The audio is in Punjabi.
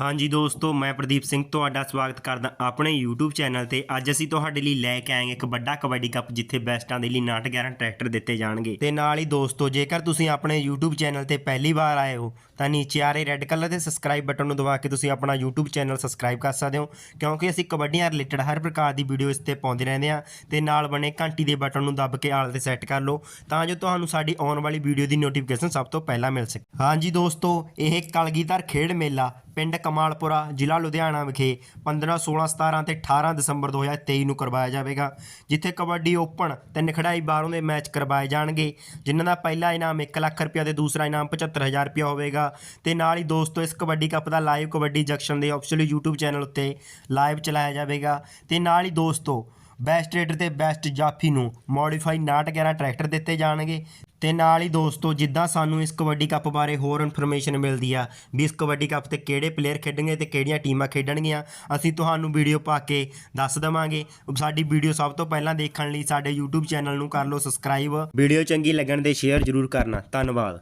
ਹਾਂਜੀ ਦੋਸਤੋ, ਮੈਂ ਪ੍ਰਦੀਪ ਸਿੰਘ ਤੁਹਾਡਾ ਸਵਾਗਤ ਕਰਦਾ ਆਪਣੇ YouTube ਚੈਨਲ ਤੇ। ਅੱਜ ਅਸੀਂ ਤੁਹਾਡੇ ਲਈ ਲੈ ਕੇ ਆਏਗੇ ਇੱਕ ਵੱਡਾ ਕਬੱਡੀ ਕੱਪ, ਜਿੱਥੇ ਬੈਸਟਾਂ ਦੇ ਲਈ 9 11 ਟਰੈਕਟਰ ਦਿੱਤੇ ਜਾਣਗੇ। ਤੇ ਨਾਲ ਹੀ ਦੋਸਤੋ, ਜੇਕਰ ਤੁਸੀਂ ਆਪਣੇ YouTube ਚੈਨਲ ਤੇ ਪਹਿਲੀ ਵਾਰ ਆਏ ਹੋ, ਤਾਂ ਨੀਚੇ ਆ ਰਹੇ ਰੈੱਡ ਕਲਰ ਦੇ ਸਬਸਕ੍ਰਾਈਬ ਬਟਨ ਨੂੰ ਦਬਾ ਕੇ ਤੁਸੀਂ ਆਪਣਾ YouTube ਚੈਨਲ ਸਬਸਕ੍ਰਾਈਬ ਕਰ ਸਕਦੇ ਹੋ, ਕਿਉਂਕਿ ਅਸੀਂ ਕਬੱਡੀਆਂ ਰਿਲੇਟਡ ਹਰ ਪ੍ਰਕਾਰ ਦੀ ਵੀਡੀਓ ਇਸ ਤੇ ਪਾਉਂਦੇ ਰਹਿੰਦੇ ਹਾਂ। ਤੇ ਨਾਲ ਬਣੇ ਘੰਟੀ ਦੇ ਬਟਨ ਨੂੰ ਦੱਬ ਕੇ ਆਲ ਤੇ ਸੈੱਟ ਕਰ ਲਓ, ਤਾਂ ਜੋ ਤੁਹਾਨੂੰ ਸਾਡੀ ਆਉਣ ਵਾਲੀ ਵੀਡੀਓ ਦੀ ਨੋਟੀਫਿਕੇਸ਼ਨ ਸਭ ਤੋਂ ਪਹਿਲਾਂ ਮਿਲ ਸਕੇ। ਹਾਂਜੀ ਦੋਸਤੋ, ਇਹ ਕਲਗੀਧਰ ਖੇਡ ਮੇਲਾ ਪਿੰਡ ਕਮਾਲਪੁਰਾ, ਜ਼ਿਲ੍ਹਾ ਲੁਧਿਆਣਾ ਵਿਖੇ 15 16 17 ਤੇ 18 ਦਸੰਬਰ 2023 ਨੂੰ ਕਰਵਾਇਆ ਜਾਵੇਗਾ, ਜਿੱਥੇ ਕਬੱਡੀ ਓਪਨ ਤਿੰਨ ਖਿਡਾਰੀ ਬਾਹਰੋਂ ਦੇ ਮੈਚ ਕਰਵਾਏ ਜਾਣਗੇ, ਜਿਨ੍ਹਾਂ ਦਾ ਪਹਿਲਾ ਇਨਾਮ 1 ਲੱਖ ਰੁਪਇਆ ਤੇ ਦੂਸਰਾ ਇਨਾਮ 75000 ਰੁਪਇਆ ਹੋਵੇਗਾ। ਤੇ ਨਾਲ ਹੀ ਦੋਸਤੋ, ਇਸ ਕਬੱਡੀ ਕੱਪ ਦਾ ਲਾਈਵ ਕਬੱਡੀ ਜੰਕਸ਼ਨ ਦੇ ਆਫੀਸ਼ੀਅਲ YouTube ਚੈਨਲ ਉੱਤੇ ਲਾਈਵ ਚਲਾਇਆ ਜਾਵੇਗਾ। ਤੇ ਨਾਲ ਹੀ ਦੋਸਤੋ ਬੈਸਟ ਰੇਡਰ ਤੇ ਬੈਸਟ ਜਾਫੀ ਨੂੰ ਮੋਡੀਫਾਈ 911 ਟਰੈਕਟਰ ਦਿੱਤੇ ਜਾਣਗੇ। ਤੇ ਨਾਲ ਹੀ ਦੋਸਤੋ, ਜਿੱਦਾਂ ਸਾਨੂੰ ਇਸ ਕਬੱਡੀ ਕੱਪ ਬਾਰੇ ਹੋਰ ਇਨਫੋਰਮੇਸ਼ਨ ਮਿਲਦੀ ਆ ਵੀ ਇਸ ਕਬੱਡੀ ਕੱਪ ਤੇ ਕਿਹੜੇ ਪਲੇਅਰ ਖੇਡਣਗੇ ਤੇ ਕਿਹੜੀਆਂ ਟੀਮਾਂ ਖੇਡਣਗੀਆਂ, ਅਸੀਂ ਤੁਹਾਨੂੰ ਵੀਡੀਓ ਪਾ ਕੇ ਦੱਸ ਦਵਾਂਗੇ। ਸਾਡੀ ਵੀਡੀਓ ਸਭ ਤੋਂ ਪਹਿਲਾਂ ਦੇਖਣ ਲਈ ਸਾਡੇ YouTube ਚੈਨਲ ਨੂੰ ਕਰ ਲਓ ਸਬਸਕ੍ਰਾਈਬ ਵੀਡੀਓ ਚੰਗੀ ਲੱਗਣ ਦੇ ਸ਼ੇਅਰ ਜ਼ਰੂਰ ਕਰਨਾ। ਧੰਨਵਾਦ।